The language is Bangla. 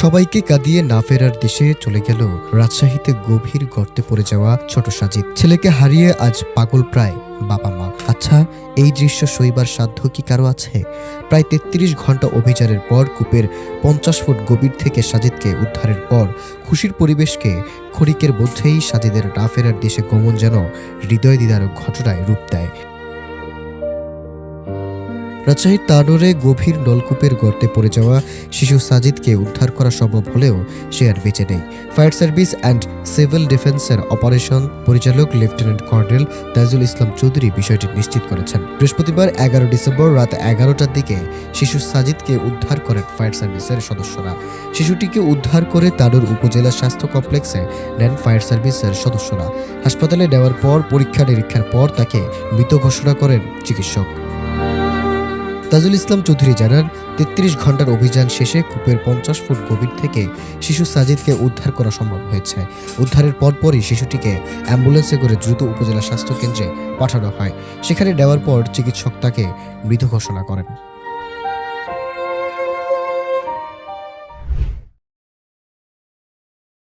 সবাইকে কাঁদিয়ে না ফেরার দেশে চলে গেল রাজশাহীতে গভীর গর্তে পড়ে যাওয়া ছোট সাজিদ। ছেলেকে হারিয়ে আজ পাগল প্রায় বাবা মা। আচ্ছা এই দৃশ্য সইবার সাধ্য কি কারও আছে? প্রায় তেত্রিশ ঘণ্টা অভিযানের পর কূপের পঞ্চাশ ফুট গভীর থেকে সাজিদকে উদ্ধারের পর খুশির পরিবেশকে ক্ষণিকের মধ্যেই সাজিদের না ফেরার দেশে গমন যেন হৃদয় দিদারক ঘটনায় রূপ দেয়। রাজশাহীর তানোরে গভীর নলকূপের গর্তে পড়ে যাওয়া শিশু সাজিদকে উদ্ধার করা সম্ভব হলেও সে আর বেঁচে নেই। ফায়ার সার্ভিস অ্যান্ড সিভিল ডিফেন্সের অপারেশন পরিচালক লেফটেন্যান্ট কর্নেল তাজুল ইসলাম চৌধুরী বিষয়টি নিশ্চিত করেছেন। বৃহস্পতিবার এগারো ডিসেম্বর রাত এগারোটার দিকে শিশু সাজিদকে উদ্ধার করেন ফায়ার সার্ভিসের সদস্যরা। শিশুটিকে উদ্ধার করে তানোর উপজেলা স্বাস্থ্য কমপ্লেক্সে নেন ফায়ার সার্ভিসের সদস্যরা। হাসপাতালে নেওয়ার পর পরীক্ষা নিরীক্ষার পর তাকে মৃত ঘোষণা করেন চিকিৎসক। তাজুল ইসলাম চৌধুরী জানান, তেত্রিশ ঘণ্টার অভিযান শেষে কূপের পঞ্চাশ ফুট গভীর থেকে শিশু সাজিদকে উদ্ধার করা সম্ভব হয়েছে। উদ্ধারের পরপরই শিশুটিকে অ্যাম্বুলেন্সে করে দ্রুত উপজেলা স্বাস্থ্য কেন্দ্রে পাঠানো হয়। সেখানে দেওয়ার পর চিকিৎসক তাকে মৃত ঘোষণা করেন।